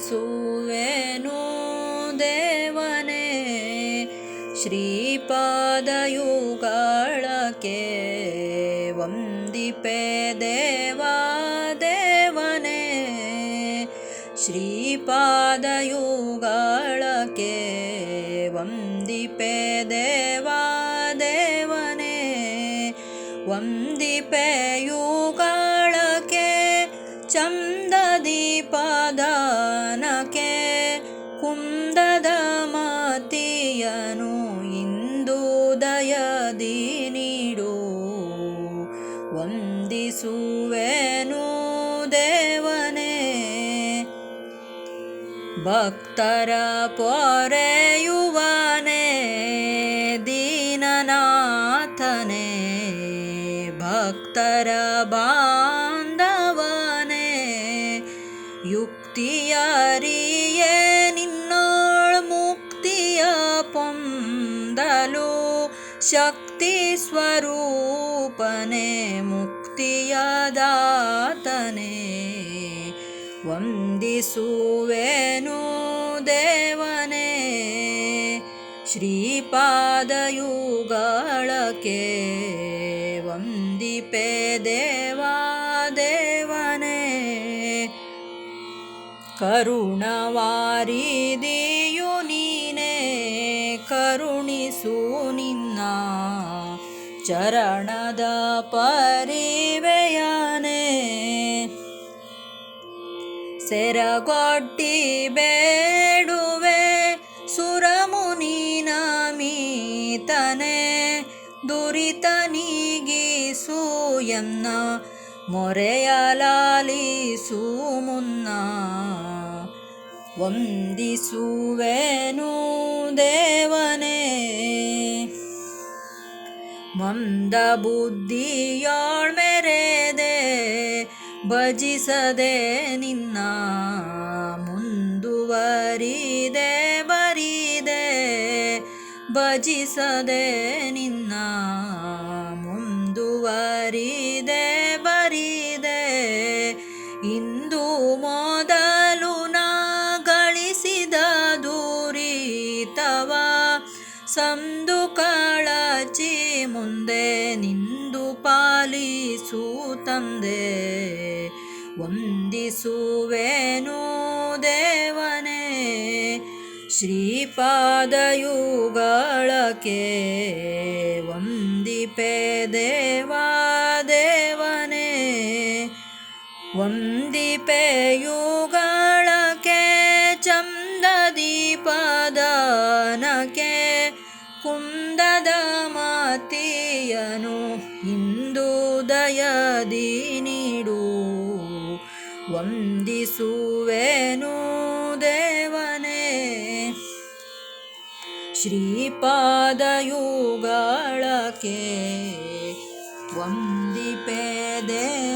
ವಂದಿಸುವೆನು ದೇವನೇ ಶ್ರೀಪಾದಯುಗಳಕ್ಕೆ ವಂದಿಪೆ ದೇವಾ ದೇವನೇ ಶ್ರೀಪಾದಯುಗಳಕ್ಕೆ ವಂದಿಪೆ ದೇವಾ ದೇವನೇ ವಂದಿಪೆಯುಗಳಕ್ಕೆ ಪಾದಾನಕ್ಕೆ ಕುಂದದ ಮಾತಿಯನು ಇಂದು ದಯದಿ ನೀಡು ವಂದಿಸುವೆನು ದೇವನೇ. ಭಕ್ತರ ಪೊರೆಯುವನೇ ದೀನನಾಥನೇ. ಭಕ್ತರ ಬಾಂಧವನೇ ಯುಕ್ತಿಯರಿಯೇ ನಿನ್ನೋಳ್ ಮುಕ್ತಿಯ ಪೊಂದಲು ಶಕ್ತಿ ಸ್ವರೂಪನೇ ಮುಕ್ತಿಯ ದಾತನೇ ವಂದಿಸುವೆನು ದೇವನೇ ಶ್ರೀಪಾದಯುಗಳಕ್ಕೆ ವಂದಿಪೆ ದೇವಾ ಕರುಣವಾರಿದಿಯು ನೀನೇ, ಕರುಣಿಸು ನಿನ್ನ ಚರಣದ ಪರಿವೆಯನೇ. ಸೆರಗೊಡ್ಡಿ ಬೇಡುವೆ ಸುರಮುನಿನ ಮೀತನೆ ದುರಿತ ನೀಗಿಸು ಎನ್ನ ಮೊರೆಯಲಾಲಿಸು ಮುನ್ನ. ವಂದಿಸುವೆನು ದೇವನೇ. ಮಂದ ಬುದ್ಧಿಯೋಳ್ ಮೆರೆದೆ ಭಜಿಸದೆ ನಿನ್ನ ಮುಂದುವರಿದೆ ಬರಿದೆ. ಭಜಿಸದೆ ನಿನ್ನ ಮುಂದುವರಿದೆ. ಸಂದು ಕಳಚಿ ಮುಂದೆ ನಿಂದು ಪಾಲಿಸು ತಂದೆ. ವಂದಿಸುವೆನು ದೇವನೇ ಶ್ರೀಪಾದಯುಗಳಕ್ಕೆ ವಂದಿಪೆ ದೇವಾ ದೇವನೇ. ವಂದಿಪೆಯುಗಳಕ್ಕೆ ಕುಂದದ ಮಾತೆಯನು ಇಂದು ದಯದಿ ನೀಡು ವಂದಿಸುವೆನು ದೇವನೇ. ಶ್ರೀಪಾದಯುಗಳಕ್ಕೆ ವಂದಿಪೆ ದೇವಾ